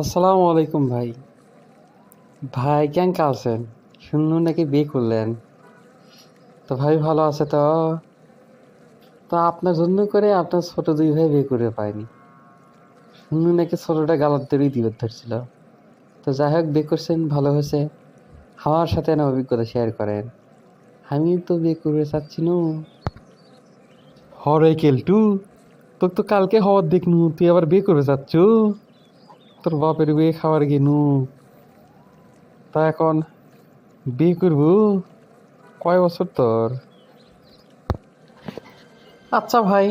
আসসালামু আলাইকুম ভাই। ভাই কেন আছেন? শুনলুম নাকি বিয়ে করলেন? তো ভাই, ভালো আছে তো? তো আপনার জন্য করে আপনার ছোট দুই ভাই বিয়ে করে পায়নি শুনলুম নাকি ছোটটা গালার দড়ি দিয়ে ধরছিল। তো যাই হোক, বিয়ে করছেন, ভালো হয়েছে। আমার সাথে না অভিজ্ঞতা শেয়ার করেন। আমি তো বিয়ে করতে চাচ্ছি না। হরে কেলটু, তোর তো কালকে হওয়ার দেখনু তুই আবার বিয়ে করবে চাচ্ছ? তোর বাপের বিয়ে খাওয়ার গেনু। তা এখন বিয়ে করব? কয় বছর তোর? আচ্ছা ভাই,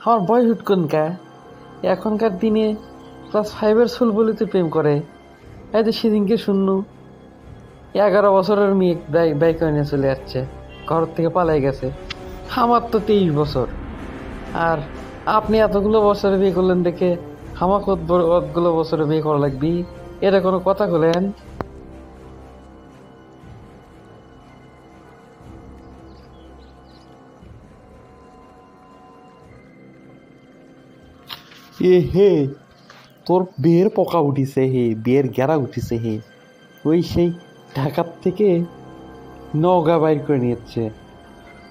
আমার বয় হুটকন কা? এখনকার দিনে ক্লাস ফাইভের বলে তো প্রেম করে। এই তো সেদিনকে শুনলু এগারো বছরের মেয়ে বাইক নিয়ে চলে যাচ্ছে ঘর থেকে পালাই গেছে। আমার তো তেইশ বছর। আর আপনি এতগুলো বছরে বিয়ে করলেন দেখে আমাকে অতগুলো বছরে বিয়ে করা লাগবি? এটা কোনো কথা বলেন এ হে, তোর বিয়ের পোকা উঠিছে হে, বিয়ের গেরা উঠিছে হে। ওই সেই ঢাকার থেকে নওগা বাইর করে নিয়েছে।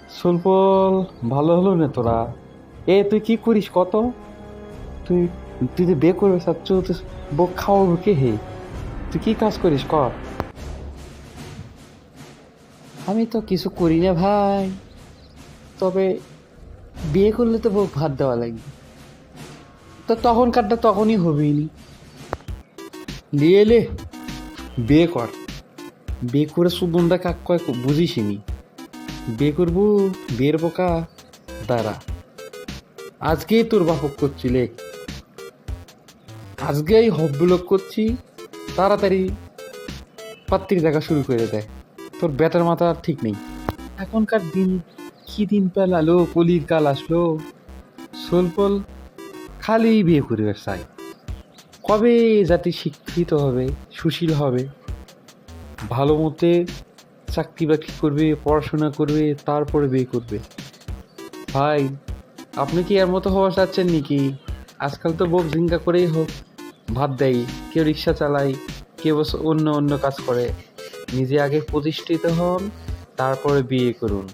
সুলপল, ভালো হলো না তোরা? এ, তুই কি করিস কত? তুই তুই যে বিয়ে করবে চাচ্ছ তুই বউ খাওয়াবো কে হে? তুই কি কাজ করিস কর। আমি তো কিছু করি না ভাই। তবে বিয়ে করলে তো বউ ভাত দেওয়া লাগবে তো তখন তখনকারটা তখনই হবেই নি। নিয়ে এলে বিয়ে কর। বিয়ে করে সুগন্ধা কাক কয় বুঝিসনি বিয়ে করব বিয়ের পোকা দাঁড়া। আজকেই তোর বাপক করছিলে আজকেই হব্বলোক করছি, তাড়াতাড়ি পাত্রী দেখা শুরু করে দেয় তোর বেটার মাথা ঠিক নেই। এখনকার দিন কি দিন পেলালো, কলির কাল আসলো। সোলপল খালি বিয়ে করবে চাই। কবে জাতি শিক্ষিত হবে, সুশীল হবে? ভালো মতে চাকরি বাকরি করবে, পড়াশোনা করবে, তারপরে বিয়ে করবে। ভাই, আপনি কি এর মতো হওয়া চাচ্ছেন নাকি? আজকাল তো বউ জিঙ্গা করেই হোক, ভাত দেয়, কেউ রিক্সা চালায়, কেউ অন্য অন্য কাজ করে। নিজে আগে প্রতিষ্ঠিত হন, তারপরে বিয়ে করুন।